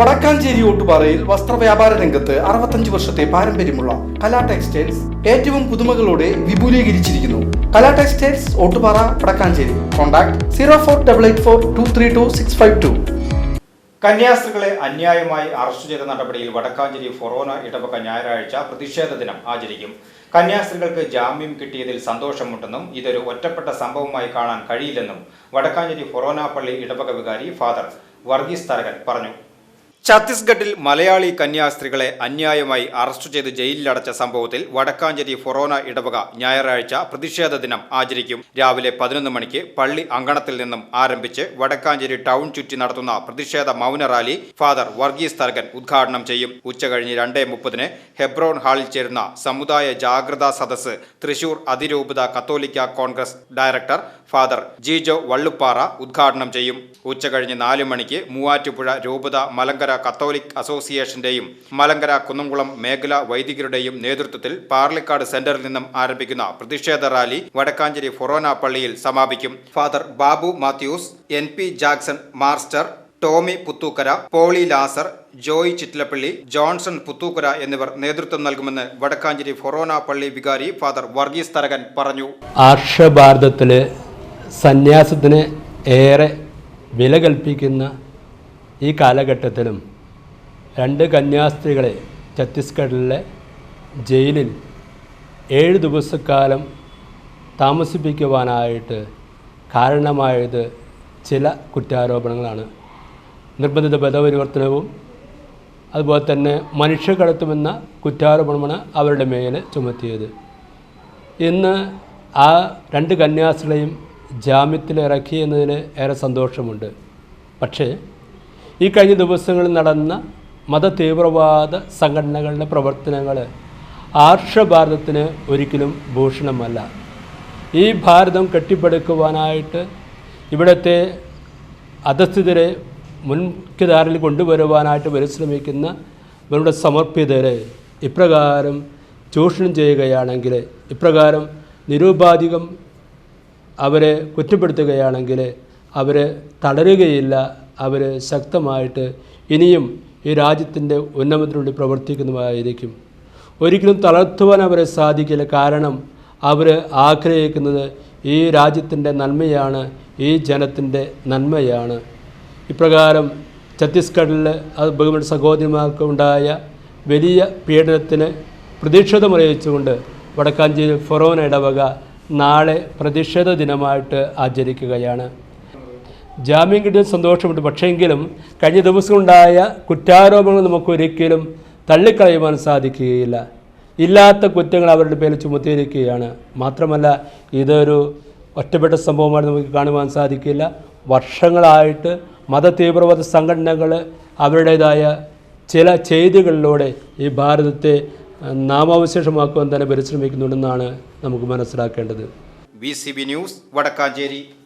വടക്കാഞ്ചേരി ഓട്ടുപാറയിൽ വസ്ത്രവ്യാപാര രംഗത്ത് അറുപത്തഞ്ച് വർഷത്തെ പാരമ്പര്യമുള്ള കലാ ടെക്സ്റ്റൈൽസ് ഏറ്റവും പുതുമകളോടെ വിപുലീകരിച്ചിരിക്കുന്നു. Kala textiles Ottupara Vadakkanchery. Contact zero four double eight four two three two six five two. കന്യാസ്ത്രീകളെ അന്യായമായി അറസ്റ്റ് ചെയ്ത നടപടിയിൽ വടക്കാഞ്ചേരി ഫൊറോന ഇടവക ഞായറാഴ്ച പ്രതിഷേധ ദിനം ആചരിക്കും. കന്യാസ്ത്രീകൾക്ക് ജാമ്യം കിട്ടിയതിൽ സന്തോഷമുണ്ടെന്നും ഇതൊരു ഒറ്റപ്പെട്ട സംഭവമായി കാണാൻ കഴിയില്ലെന്നും വടക്കാഞ്ചേരി ഫൊറോന പള്ളി ഇടവക വികാരി ഫാദർ വർഗീസ് തരകൻ പറഞ്ഞു. ഛത്തീസ്ഗഡിൽ മലയാളി കന്യാസ്ത്രീകളെ അന്യായമായി അറസ്റ്റ് ചെയ്ത് ജയിലിലടച്ച സംഭവത്തിൽ വടക്കാഞ്ചേരി ഫൊറോന ഇടവക ഞായറാഴ്ച പ്രതിഷേധ ദിനം ആചരിക്കും. രാവിലെ പതിനൊന്ന് മണിക്ക് പള്ളി അങ്കണത്തിൽ നിന്നും ആരംഭിച്ച് വടക്കാഞ്ചേരി ടൗൺ ചുറ്റി നടത്തുന്ന പ്രതിഷേധ മൗന റാലി ഫാദർ വർഗീസ് തർഗൻ ഉദ്ഘാടനം ചെയ്യും. ഉച്ചകഴിഞ്ഞ് രണ്ടേ മുപ്പതിന് ഹെബ്രോൺ ഹാളിൽ ചേരുന്ന സമുദായ ജാഗ്രതാ സദസ്സ് തൃശൂർ അതിരൂപത Catholic Congress director father Jijo Vallupara ഉദ്ഘാടനം ചെയ്യും. ഉച്ചകഴിഞ്ഞ് നാല് മണിക്ക് മൂവാറ്റുപുഴ രൂപത മലങ്കര കത്തോലിക് അസോസിയേഷന്റെയും മലങ്കര കുന്നംകുളം മേഖലാ വൈദികരുടെയും നേതൃത്വത്തിൽ പാർലിക്കാട് സെന്ററിൽ നിന്നും ആരംഭിക്കുന്ന പ്രതിഷേധ റാലി വടക്കാഞ്ചേരി ഫൊറോന പള്ളിയിൽ സമാപിക്കും. Father Babu Mathews N P Jackson master Tomy Puthukkara Poly Lazar Joy Chittilappilly Johnson Puthukkara എന്നിവർ നേതൃത്വം നൽകുമെന്ന് വടക്കാഞ്ചേരി ഫൊറോന പള്ളി വികാരി ഫാദർ വർഗീസ് തരകൻ പറഞ്ഞു. ആർഷഭാരതത്തിലെ സന്യാസത്തിന് ഏറെ വില കൽപ്പിക്കുന്ന ഈ കാലഘട്ടത്തിലും രണ്ട് കന്യാസ്ത്രീകളെ ഛത്തീസ്ഗഡിലെ ജയിലിൽ ഏഴ് ദിവസക്കാലം താമസിപ്പിക്കുവാനായിട്ട് കാരണമായത് ചില കുറ്റാരോപണങ്ങളാണ്. നിർബന്ധിത ബലപരിവർത്തനവും അതുപോലെ തന്നെ മനുഷ്യകടത്തുമെന്ന കുറ്റാരോപണമാണ് അവരുടെ മേലെ ചുമത്തിയത്. ഇന്ന് ആ രണ്ട് കന്യാസ്ത്രീകളെയും ജാമ്യത്തിൽ എന്നതിന് ഏറെ സന്തോഷമുണ്ട്. പക്ഷേ ഈ കഴിഞ്ഞ ദിവസങ്ങളിൽ നടന്ന മതതീവ്രവാദ സംഘടനകളുടെ പ്രവർത്തനങ്ങൾ ആർഷഭാരതത്തിന് ഒരിക്കലും ഭൂഷണമല്ല. ഈ ഭാരതം കെട്ടിപ്പടുക്കുവാനായിട്ട് ഇവിടുത്തെ അധസ്ഥിതരെ മുൻകിധാരിൽ കൊണ്ടുവരുവാനായിട്ട് പരിശ്രമിക്കുന്ന ഇവരുടെ സമർപ്പിതരെ ഇപ്രകാരം ചൂഷണം ചെയ്യുകയാണെങ്കിൽ ഇപ്രകാരം നിരുപാധികം അവരെ കുറ്റപ്പെടുത്തുകയാണെങ്കിൽ അവരെ തളരുകയില്ല അവർ ശക്തമായിട്ട് ഇനിയും ഈ രാജ്യത്തിന്റെ ഉന്നമനത്തിനുവേണ്ടി പ്രവർത്തിക്കുന്നതായിരിക്കും ഒരിക്കലും തളർത്തുവാൻ അവരെ സാധിക്കില്ല. കാരണം അവർ ആഗ്രഹിക്കുന്നത് ഈ രാജ്യത്തിന്റെ നന്മയാണ് ഈ ജനത്തിന്റെ നന്മയാണ്. ഇപ്രകാരം ഛത്തീസ്ഗഡിൽ അത് ബഹുമാന സഹോദരിമാർക്ക് ഉണ്ടായ വലിയ പീഡനത്തിന് പ്രതിഷേധമറിയിച്ചുകൊണ്ട് വടക്കാഞ്ചേരി ഫൊറോന ഇടവക നാളെ പ്രതിഷേധ ദിനമായിട്ട് ആചരിക്കുകയാണ്. ജാമ്യം കിട്ടിയ സന്തോഷമുണ്ട് പക്ഷേങ്കിലും കഴിഞ്ഞ ദിവസമുണ്ടായ കുറ്റാരോപണങ്ങൾ നമുക്കൊരിക്കലും തള്ളിക്കളയുവാൻ സാധിക്കുകയില്ല. ഇല്ലാത്ത കുറ്റങ്ങൾ അവരുടെ പേരിൽ ചുമത്തിയിരിക്കുകയാണ്. മാത്രമല്ല ഇതൊരു ഒറ്റപ്പെട്ട സംഭവമായിട്ട് നമുക്ക് കാണുവാൻ സാധിക്കില്ല. വർഷങ്ങളായിട്ട് മത തീവ്രവാദ സംഘടനകൾ അവരുടേതായ ചില ചെയ്തികളിലൂടെ ഈ ഭാരതത്തെ നാമാവശേഷമാക്കുവാൻ തന്നെ പരിശ്രമിക്കുന്നുണ്ടെന്നാണ് നമുക്ക് മനസ്സിലാക്കേണ്ടത്. V news Vadakkanchery.